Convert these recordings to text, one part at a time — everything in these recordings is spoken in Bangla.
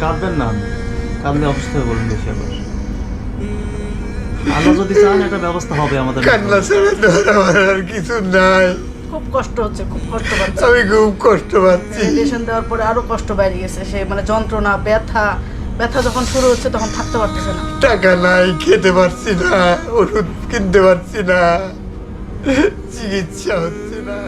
কাঁদবেন না কাঁদলে অসুস্থ হয়ে বলুন বেশি আবার। আল্লাহ যদি চান একটা ব্যবস্থা হবে আমাদের কান্না ছাড়া আর আমার আর কিছু নাই। খুব কষ্ট হচ্ছে খুব কষ্ট পাচ্ছে। আমি খুব কষ্ট পাচ্ছি। ইঞ্জেকশন দেওয়ার পরে আরও কষ্ট বেড়ে গেছে সে মানে যন্ত্রণা ব্যথা। ব্যথা যখন শুরু হচ্ছে তখন থাকতে পারতেছে না। টাকা নাই খেতে পারছি না ওষুধ কিনতে পারছি না। চিকিৎসা হচ্ছে না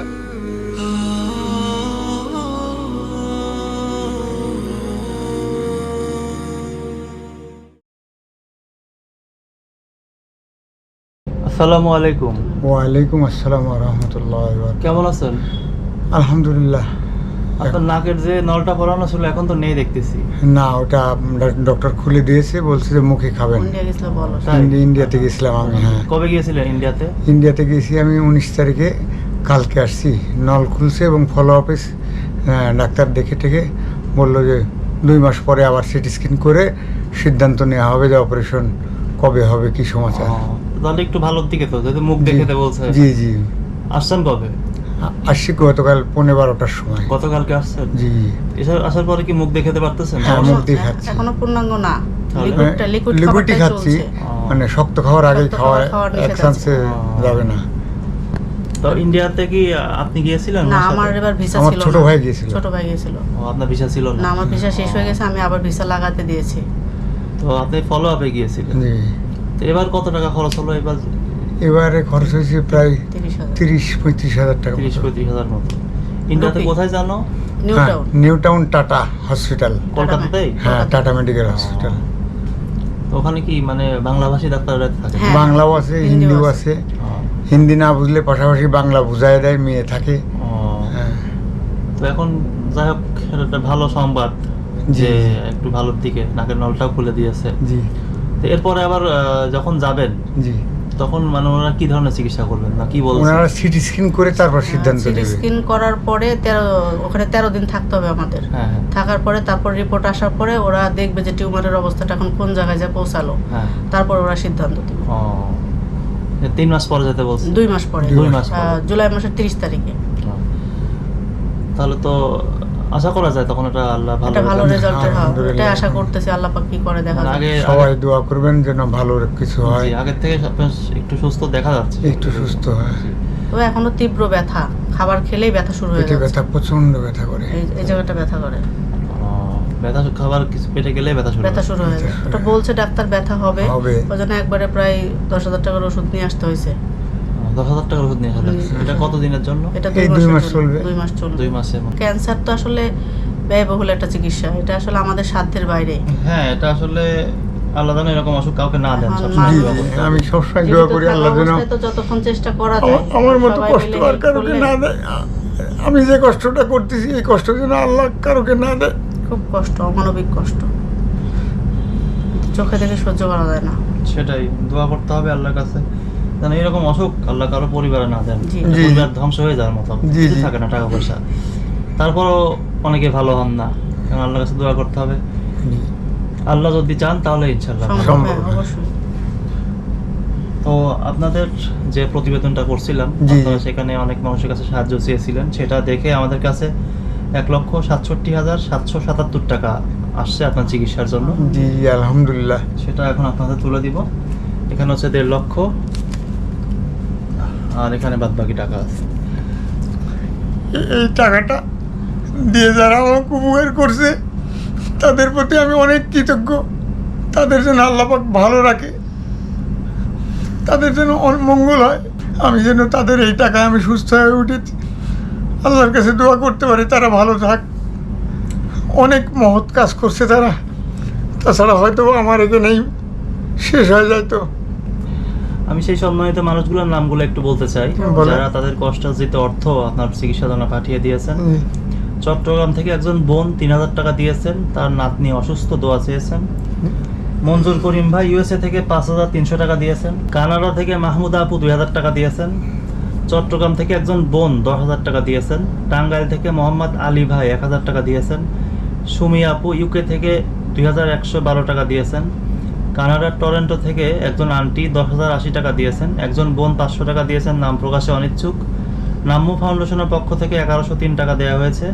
আসসালামু আলাইকুম। ওয়ালাইকুম আসসালাম রহমতুল্লাহ কেমন আছেন? আলহামদুলিল্লাহ। আপনার নাকের যে নলটা পরানো ছিল এখন তো নেই দেখতেছি। না ওটা ডক্টর খুলে দিয়েছে বলছে যে মুখে খাবেন। ইন্ডিয়াতে গেছিলাম আমি হ্যাঁ। কবে গিয়েছিলেন ইন্ডিয়াতে? ইন্ডিয়াতে গেছি আমি উনিশ তারিখে কালকে আসছি। নল খুলছে এবং ফলো অফিস ডাক্তার দেখে টেকে বলল যে দুই মাস পরে আবার সিটি স্ক্যান করে সিদ্ধান্ত নেওয়া হবে যে অপারেশন কবে হবে কি সমাচার। তাহলে একটু ভালোর দিকে তো যেহেতু মুখ দেখাতে বলছে। জি জি। আসছেন কবে? আসছি গতকাল পনেরো বারোটার সময়। গতকালকে আসছেন? জি। এসব আসার পরে কি মুখ দেখাতে পারতেছেন? হ্যাঁ, মুখ দিয়ে খাচ্ছি। এখনও পূর্ণাঙ্গ না? লিকুইডই খাচ্ছি। মানে শক্ত খাওয়ার আগে খাওয়া এক। চান্সে যাবে না। তো ইন্ডিয়াতে কি আপনি গিয়েছিলেন না আমার এবার ভিসা ছিল ছোট ভাই গিয়েছিল। ছোট ভাই গিয়েছিল। ও, আপনার ভিসা ছিল না? না আমার ভিসা শেষ হয়ে গেছে আমি আবার ভিসা লাগাতে দিয়েছি। তো আপনি ফলো আপে গিয়েছিলেন? জি। তো এবার কত টাকা খরচ হলো এবার? এবারে খরচ হয়েছে প্রায় তিরিশ পঁয়ত্রিশ হাজার টাকা তিরিশ পঁয়ত্রিশ হাজার মতো। ইন্ডিয়াতে। কোথায় জানো? নিউ টাউন টাটা হসপিটাল কলকাতাতেই? হ্যাঁ টাটা মেডিকেল হসপিটাল তো ওখানে কি মানে বাংলাভাষী ডাক্তাররা থাকে? হ্যাঁ। বাংলাও আছে হিন্দিও আছে। হিন্দি না বুঝলে পাশাপাশি বাংলা বুঝাই দেয় মেয়ে থাকে। হ্যাঁ। তো এখন যাই হোক একটা ভালো সংবাদ যে একটু ভালোর দিকে নাকের নলটাও খুলে দিয়েছে। জি। তো এরপরে আবার যখন যাবেন জি। তখন মানে ওনারা কি ধরনের চিকিৎসা করবেন না কি বলছেন? ওনারা সিটি স্ক্যান করে তারপর সিদ্ধান্ত সিটি নেবে। স্ক্যান করার পরে তেরো ওখানে তেরো দিন থাকতে হবে আমাদের। হ্যাঁ হ্যাঁ। থাকার পরে তারপর রিপোর্ট আসার পরে ওরা দেখবে যে টিউমারের অবস্থাটা এখন কোন জায়গায় যা পৌঁছালো। হ্যাঁ। তারপর ওরা সিদ্ধান্ত দিবে ও। এ তিন মাস পরে যেতে বলছে? দুই মাস পরে। দুই মাস পরে। আহ, জুলাই মাসের তিরিশ তারিখে। তাহলে তো আশা করা যায় তখন এটা আল্লাহ ভালো এটা ভালো রেজাল্টের হবে আলহামদুলিল্লাহ। এটাই আশা করতেছি আল্লাহ পাক কি করে দেখা মানে যাবে আগে সবাই দোয়া করবেন যেন ভালো কিছু হয়। জি, আগের থেকে একটু সুস্থ দেখা যাচ্ছে। একটু সুস্থ হয়। তবে এখনও তীব্র ব্যথা। খাবার খেলেই ব্যথা শুরু হয়ে যাচ্ছে। ব্যথা প্রচণ্ড ব্যথা করে। এই- জায়গাটা ব্যথা করে। ব্যথা খাবার কিছু পেটে গেলে ব্যথা শুরু ব্যথা হয়। শুরু হয়ে যায়। ওটা বলছে ডাক্তার ব্যথা হবে। ওই জন্য একবারে প্রায় দশ হাজার টাকার ওষুধ নিয়ে আসতে হয়েছে। দশ হাজার টাকার ওষুধ নিয়ে আসলে এটা কত দিনের জন্য? এটা দুই মাস চলবে। দুই মাস চলবে। দুই মাসের ক্যান্সার তো আসলে ব্যয়বহুল একটা চিকিৎসা। এটা আসলে আমাদের সাধ্যের বাইরে। হ্যাঁ এটা আসলে আল্লাহ জানে এরকম অসুখ কাউকে না দেন। আমি সবসময় দোয়া করি আল্লাহ যেন যতক্ষণ চেষ্টা করা যায় আমার- আমার মতো কষ্ট আর কারোকে না দেয়। আমি যে কষ্টটা করতেছি এই কষ্ট যেন আল্লাহ কারোকে না দেয়। খুব কষ্ট অমানবিক কষ্ট। চোখে দেখে সহ্য করা যায় না। সেটাই দোয়া করতে হবে আল্লাহর কাছে। যেন এরকম অসুখ আল্লাহ কারও পরিবারে না দেন। পরিবার ধ্বংস হয়ে যাওয়ার মতো। থাকে না টাকা পয়সা তারপরও অনেকে ভালো হন না। কারণ আল্লাহর কাছে দোয়া করতে হবে। আল্লাহ যদি চান তাহলে ইনশাল্লাহ তো আপনাদের যে প্রতিবেদনটা করছিলাম আপনারা সেখানে অনেক মানুষের কাছে সাহায্য চেয়েছিলেন। সেটা দেখে আমাদের কাছে এক লক্ষ সাতষট্টি হাজার সাতশো সাতাত্তর টাকা আসছে আপনার চিকিৎসার জন্য। জি জি আলহামদুলিল্লাহ। সেটা এখন আপনাদের তুলে দিব। এখানে হচ্ছে দেড় লক্ষ আর এখানে বাদ বাকি টাকা আছে। এই টাকাটা দিয়ে যারা আমাকে উপকার করছে, তাদের প্রতি আমি অনেক কৃতজ্ঞ। তাদের যেন আল্লাপাক ভালো রাখে। তাদের যেন মঙ্গল হয়। আমি যেন তাদের এই টাকায় আমি সুস্থ হয়ে উঠেছি। আল্লাহর কাছে দোয়া করতে পারি, তারা ভালো থাক। অনেক মহৎ কাজ করছে তারা। তাছাড়া হয়তো আমার এখানেই শেষ হয়ে যায় তো আমি সেই সম্মানিত মানুষগুলোর নামগুলো একটু বলতে চাই। যারা তাদের কষ্টার্জিত অর্থ আপনার চিকিৎসা জন্য পাঠিয়ে দিয়েছেন। চট্টগ্রাম থেকে একজন বোন তিন হাজার টাকা দিয়েছেন। তার নাতনি অসুস্থ দোয়া চেয়েছেন। মঞ্জুর করিম ভাই ইউএসএ থেকে পাঁচ হাজার তিনশো টাকা দিয়েছেন। কানাডা থেকে মাহমুদা আপু দুই হাজার টাকা দিয়েছেন। চট্টগ্রাম থেকে একজন বোন দশ হাজার টাকা দিয়েছেন। টাঙ্গাইল থেকে মোহাম্মদ আলী ভাই এক হাজার টাকা দিয়েছেন। সুমি আপু ইউকে থেকে দুই হাজার একশো বারো টাকা দিয়েছেন। কানাডার টরেন্টো থেকে একজন আন্টি দশ হাজার আশি টাকা দিয়েছেন, একজন বোন পাঁচশো টাকা দিয়েছেন, নাম প্রকাশে অনিচ্ছুক। নাম্মু ফাউন্ডেশনের পক্ষ থেকে এগারোশো তিন টাকা দেওয়া হয়েছে।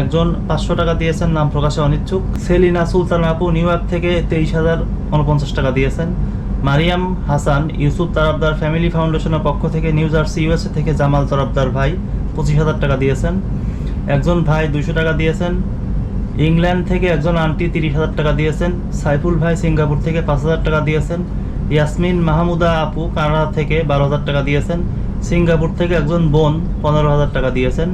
একজন পাঁচশো টাকা দিয়েছেন, নাম প্রকাশে অনিচ্ছুক। সেলিনা সুলতান আপু নিউ ইয়র্ক থেকে তেইশ হাজার উনপঞ্চাশ টাকা দিয়েছেন। মারিয়াম হাসান, ইউসুফ তারাবদার ফ্যামিলি ফাউন্ডেশনের পক্ষ থেকে নিউ জার্সি, ইউএসএ থেকে জামাল তরফদার ভাই পঁচিশ হাজার টাকা দিয়েছেন। একজন ভাই দুইশো টাকা দিয়েছেন। ইংল্যান্ড থেকে একজন আন্টি তিরিশ হাজার টাকা দিয়েছেন, সাইফুল ভাই সিঙ্গাপুর থেকে পাঁচ হাজার টাকা দিয়েছেন, ইয়াসমিন মাহমুদা আপু কানাডা থেকে বারো হাজার টাকা দিয়েছেন, সিঙ্গাপুর থেকে একজন বোন পনেরো হাজার টাকা দিয়েছেন,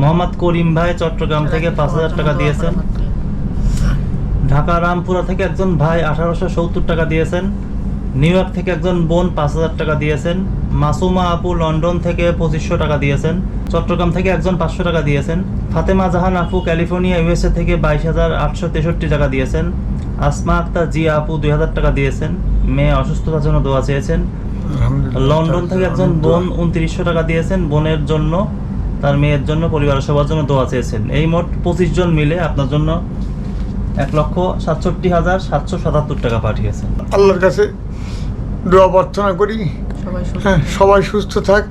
মোহাম্মদ করিম ভাই চট্টগ্রাম থেকে পাঁচ হাজার টাকা দিয়েছেন, ঢাকা রামপুরা থেকে একজন ভাই আঠারোশো সত্তর টাকা দিয়েছেন নিউ ইয়র্ক থেকে একজন বোন পাঁচ হাজার টাকা দিয়েছেন মাসুমা আপু লন্ডন থেকে পঁচিশশো টাকা দিয়েছেন চট্টগ্রাম থেকে একজন পাঁচশো টাকা দিয়েছেন ফাতেমা জাহান আপু ক্যালিফোর্নিয়া ইউএসএ থেকে বাইশ হাজার আটশো তেষট্টি টাকা দিয়েছেন আসমা আক্তার জি আপু দুই হাজার টাকা দিয়েছেন মেয়ে অসুস্থতার জন্য দোয়া চেয়েছেন। লন্ডন থেকে একজন বোন উনত্রিশশো টাকা দিয়েছেন বোনের জন্য তার মেয়ের জন্য পরিবারের সবার জন্য দোয়া চেয়েছেন। এই মোট পঁচিশ জন মিলে আপনার জন্য এক লক্ষ সাতষট্টি হাজার সাতশো সাতাত্তর টাকা পাঠিয়েছেন আল্লাহর কাছে দোয়া প্রার্থনা করি। সবাই সুস্থ হ্যাঁ সবাই সুস্থ থাক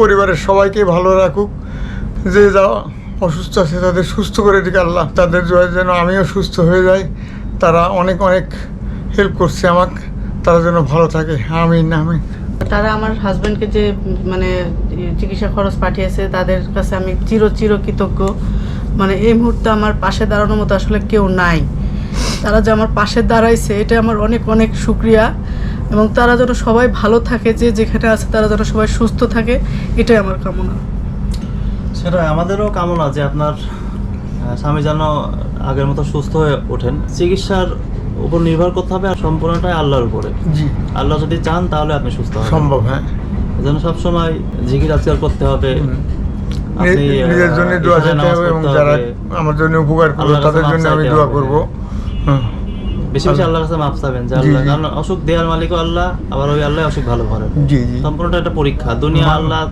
পরিবারের সবাইকে ভালো রাখুক। যে যা অসুস্থ আছে তাদের সুস্থ করে দিকে আল্লাহ তাদের জয় যেন আমিও সুস্থ হয়ে যাই। তারা অনেক অনেক হেল্প করছে আমাকে তারা যেন ভালো থাকে। আমিন আমিন। তারা আমার হাজব্যান্ডকে যে মানে চিকিৎসা খরচ পাঠিয়েছে তাদের কাছে আমি চির চির কৃতজ্ঞ মানে এই মুহূর্তে আমার পাশে দাঁড়ানোর মতো আসলে কেউ নাই। তারা যে আমার পাশে দাঁড়াইছে এটা আমার অনেক অনেক শুক্রিয়া। এবং তারা যেন সবাই ভালো থাকে যে যেখানে আছে তারা যেন সবাই সুস্থ থাকে এটাই আমার কামনা। সেটা আমাদেরও কামনা যে আপনার স্বামী যেন আগের মতো সুস্থ হয়ে ওঠেন। চিকিৎসার উপর নির্ভর করতে হবে আর সম্পূর্ণটাই আল্লাহর উপরে। আল্লাহ যদি চান তাহলে আপনি সুস্থ সম্ভব হ্যাঁ। যেন সবসময় জিকির আজকাল করতে হবে। নিজের জন্য দোয়া চাইতে হবে এবং যারা আমার জন্য উপকার করবে তাদের জন্য আমি দোয়া করব। হ্যাঁ। বেশি বেশি আল্লাহর কাছে মাপ চাবেন যে আল্লাহ কারণ অসুখ দেওয়ার মালিকও আল্লাহ আবার ওই আল্লাহ অসুখ ভালো করেন সম্পূর্ণটা একটা পরীক্ষা। দুনিয়া আল্লাহ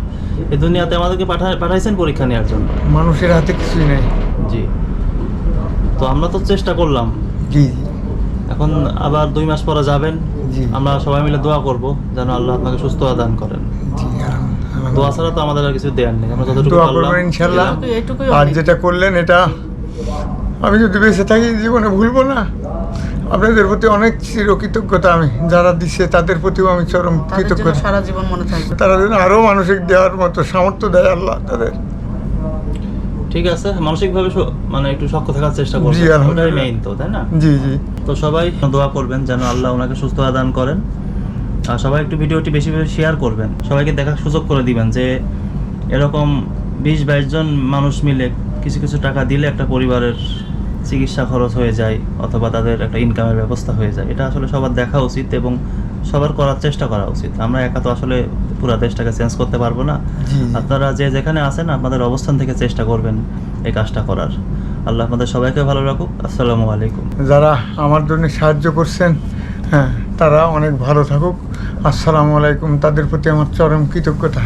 এই দুনিয়াতে আমাদেরকে পাঠা- পাঠাইছেন পরীক্ষা নেওয়ার জন্য। মানুষের হাতে কিছুই নেই। জি। তো আমরা তো চেষ্টা করলাম। জি এখন আবার দুই মাস পরে যাবেন। জি। আমরা সবাই মিলে দোয়া করব যেন আল্লাহ আপনাকে সুস্থ দান করেন। দোয়া ছাড়া তো আমাদের আর কিছু দেওয়ার নেই। আমরা যতটুকু পারলাম দিলাম। আর যেটা করলেন এটা আমি যদি বেঁচে থাকি জীবনে ভুলবো না। আপনাদের প্রতি অনেক চিরকৃতজ্ঞতা আমি। যারা দিচ্ছে তাদের প্রতিও আমি চরম কৃতজ্ঞতা। সারা জীবন মনে থাকবে। তারা যেন আরও মানসিক দেওয়ার মতো সামর্থ্য দেয় আল্লাহ তাদের। ঠিক আছে মানসিকভাবে মানে একটু শক্ত থাকার চেষ্টা করবেন। জি, ওটাই মেইন তো তাই না? জি জি। তো সবাই দোয়া করবেন যেন আল্লাহ ওনাকে সুস্থ দান করেন। আর সবাই একটু ভিডিওটি বেশি বেশি শেয়ার করবেন। সবাইকে দেখার সুযোগ করে দিবেন যে এরকম বিশ বাইশ জন মানুষ মিলে কিছু কিছু টাকা দিলে একটা পরিবারের চিকিৎসা খরচ হয়ে যায় অথবা তাদের একটা ইনকামের ব্যবস্থা হয়ে যায়। এটা আসলে সবার দেখা উচিত এবং সবার করার চেষ্টা করা উচিত। আমরা একা তো আসলে পুরো দেশটাকে চেঞ্জ করতে পারব না। আপনারা যে যেখানে আছেন আপনাদের অবস্থান থেকে চেষ্টা করবেন এই কাজটা করার। আল্লাহ আপনাদের সবাইকে ভালো রাখুক। আসসালামু আলাইকুম। যারা আমার জন্য সাহায্য করছেন হ্যাঁ তারা অনেক ভালো থাকুক। আসসালামু আলাইকুম। তাদের প্রতি আমার চরম কৃতজ্ঞতা।